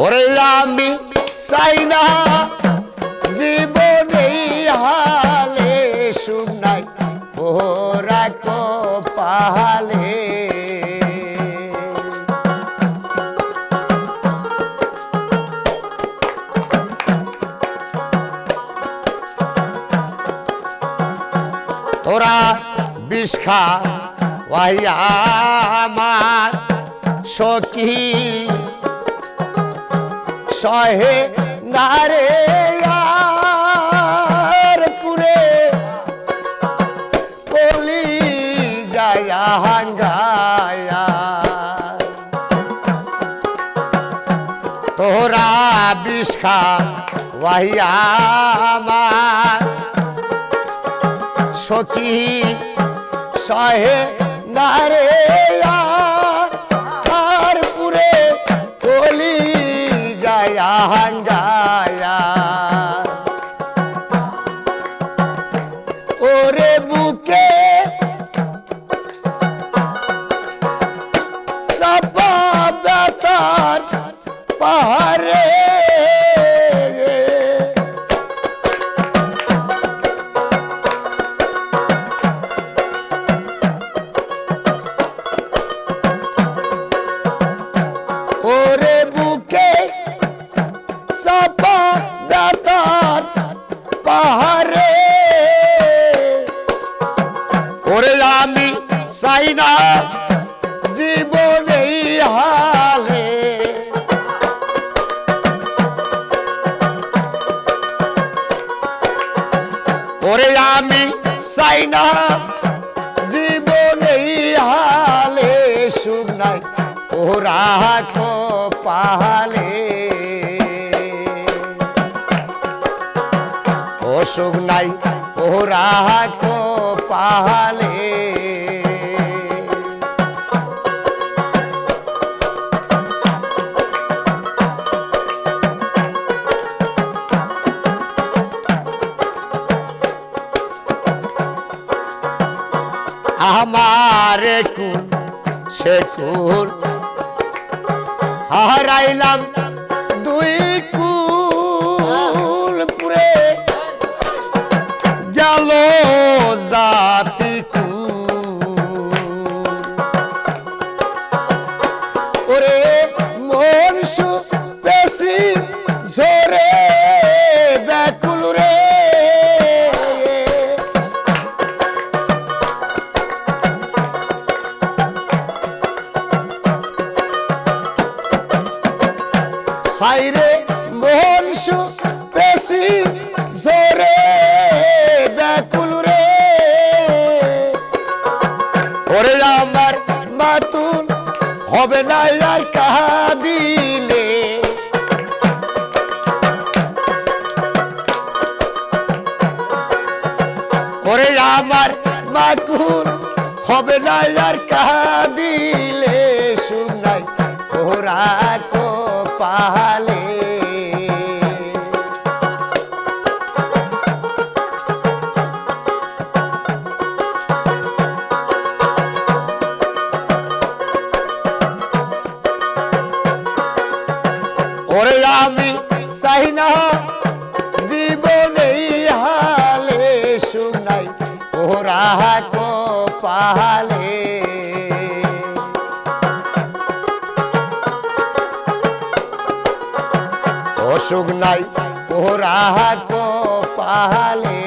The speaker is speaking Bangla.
ওরে আমি চাই না জীবনে হালে শুনাই ওরা কপালে তোরা বিষ খা আমার সখী। সহে নারে আর পুরে কলি যায়া হাঙ্গায়া। তোরা বিষ খা ওয়াইয়া সখী সহে নারে আর হাঙ্গায়া ওরে চাপা পাহাড়ে। ওরে আমি চাই না হালে। ওরে আমি চাই না জীবনে হালে। শুনাই ওরা পাহালে অসুখ নাই ওরা পাহালে আমার কুল সে কুল হারাইলাম দুই জাতি কুল ওরে মন সু বেশি ঝরে ব্যাকুল রে। হাইরে মোহন সু বেশি হবে না আর কাহা দিলে ওরে আমার মাকুন হবে না আর কাহা দিলে শুনাই, ওরা কো পাহালে ওরে আমি চাই না। জীবনে হালে শুনাই ওরা কো পাহালে অসুখ নাই, ওরা কো পাহালে